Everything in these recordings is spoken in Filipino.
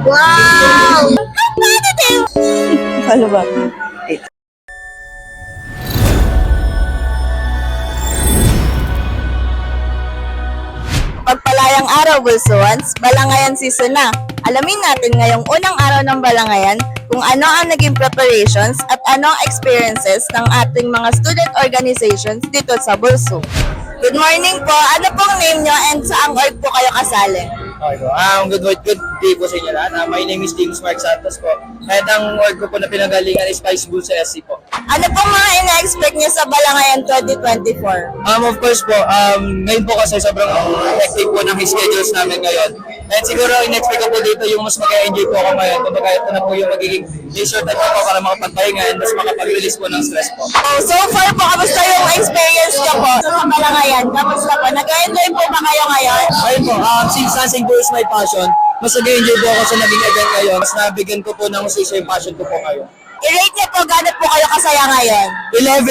Wow! Competitive! Ano ba? Pagpalayang araw, Bulsuans, Balangayan season na. Alamin natin ngayong unang araw ng Balangayan kung ano ang naging preparations at ano ang experiences ng ating mga student organizations dito sa Bulso. Good morning po. Ano pong name nyo and saang org po kayo kasali? Okay po. Um, good, good, good day po sa inyo lahat. Uh, my name is James Mark Santos po. Kahit ang org ko po na pinagalingan is Spice Bull sa SC po. Ano pong mga ina-expect nyo sa Balangayan 2024? Um, of course po, um, ngayon po kasi sobrang hectic po ng schedules namin ngayon. And siguro in-expect ko po dito yung mas mag-enjoy po ako ngayon. Kumbaga ito na po yung magiging leisure time ko po para makapagpahinga and mas makapag-release po ng stress po. Oh, so far po, kamusta yung experience nyo po sa Balangayan? Kamusta po? Nag-enjoy po ba kayo ngayon? Ayun po, um, since dancing po is my passion, mas nag-enjoy po ako sa naging event ngayon. Mas nabigyan ko po ng husay yung passion ko po ngayon. I-rate niyo po gano'n po kayo kasaya ngayon.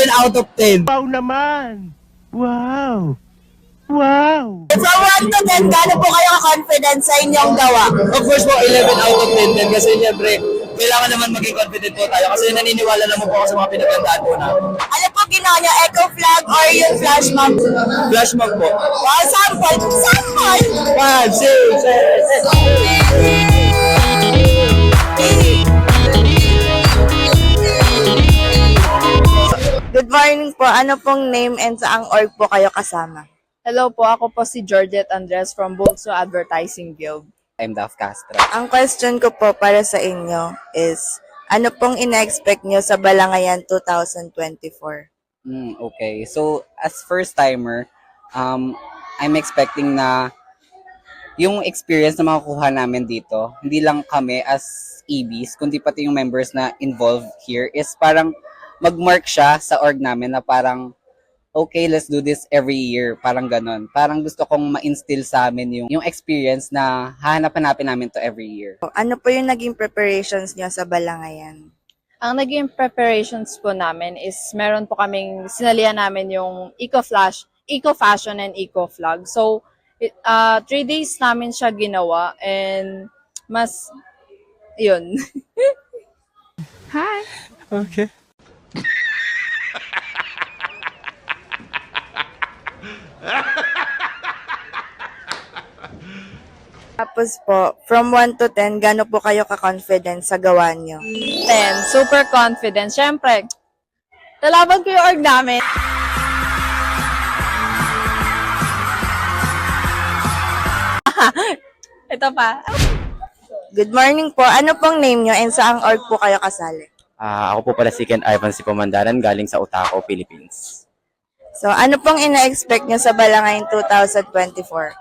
11 out of 10. Wow naman! Wow! Wow! From 1 to 10, gano'n po kayo ka-confident sa inyong gawa? Of course po, 11 out of 10 din kasi siyempre, kailangan naman maging confident po tayo kasi naniniwala naman po ako sa mga pinagandaan po namin. Ano po ginawa niyo? Echo flag or yung flash mob? Flash mob po. Wow, sample! Sample! 1, 2, 3. Good morning po. Ano pong name and saang org po kayo kasama? Hello po, ako po si Georgette Andres from Bulso Advertising Guild. I'm Daf Castro. Ang question ko po para sa inyo is, ano pong ina-expect niyo sa Balangayan 2024? Mm, okay. So, as first timer, um, I'm expecting na yung experience na makukuha namin dito, hindi lang kami as EBs, kundi pati yung members na involved here is parang mag-mark siya sa org namin na parang okay, let's do this every year. Parang ganon. Parang gusto kong ma-instill sa amin yung, yung experience na hahanap-hanapin namin to every year. Ano po yung naging preparations niyo sa Balangayan? Ang naging preparations po namin is meron po kaming sinalihan namin yung eco-flash, eco-fashion and eco-flag. So, it, uh, three days namin siya ginawa and mas, yun. Okay. Tapos po, from 1 to 10, gano'n po kayo ka-confident sa gawa niyo? 10, super confident. Siyempre, lalaban ko yung org namin. Ito pa. Good morning po. Ano pong name niyo and saang org po kayo kasali? Ah, ako po pala si Ken Ivan si Pamandaran galing sa Utaco, Philippines. So, ano pong ina-expect niyo sa Balangayan 2024?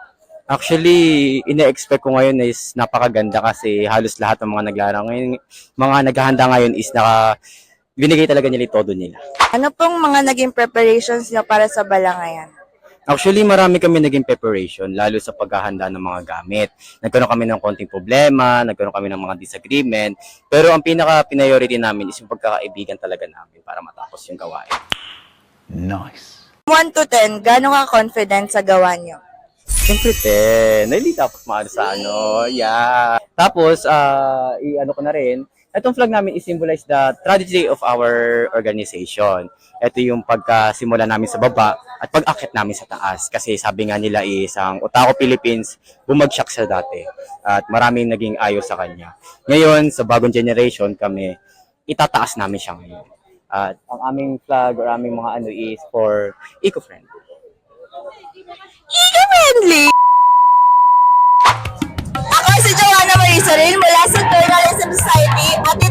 Actually, ina-expect ko ngayon is napakaganda kasi halos lahat ng mga naglalaro ngayon, mga naghahanda ngayon is naka binigay talaga nila todo nila. Ano pong mga naging preparations niyo para sa Balangayan? Actually, marami kami naging preparation, lalo sa paghahanda ng mga gamit. Nagkaroon kami ng konting problema, nagkaroon kami ng mga disagreement, pero ang pinaka-priority namin is yung pagkakaibigan talaga namin para matapos yung gawain. Nice. 1 to 10, gano'n ka confident sa gawa niyo? Siyempre, ten. Hindi dapat maano sa ano. Yeah. Tapos, ah, i-ano ko na rin, itong flag namin i-symbolize the tragedy of our organization. Ito yung pagkasimula namin sa baba at pag-akit namin sa taas. Kasi sabi nga nila isang Otaco Philippines, bumagsak siya dati. At maraming naging ayos sa kanya. Ngayon, sa bagong generation kami, itataas namin siya ngayon. At ang aming flag or aming mga ano is for eco-friendly. Eco-friendly! Ako si Joanna Marisarin mula sa Journalism Society at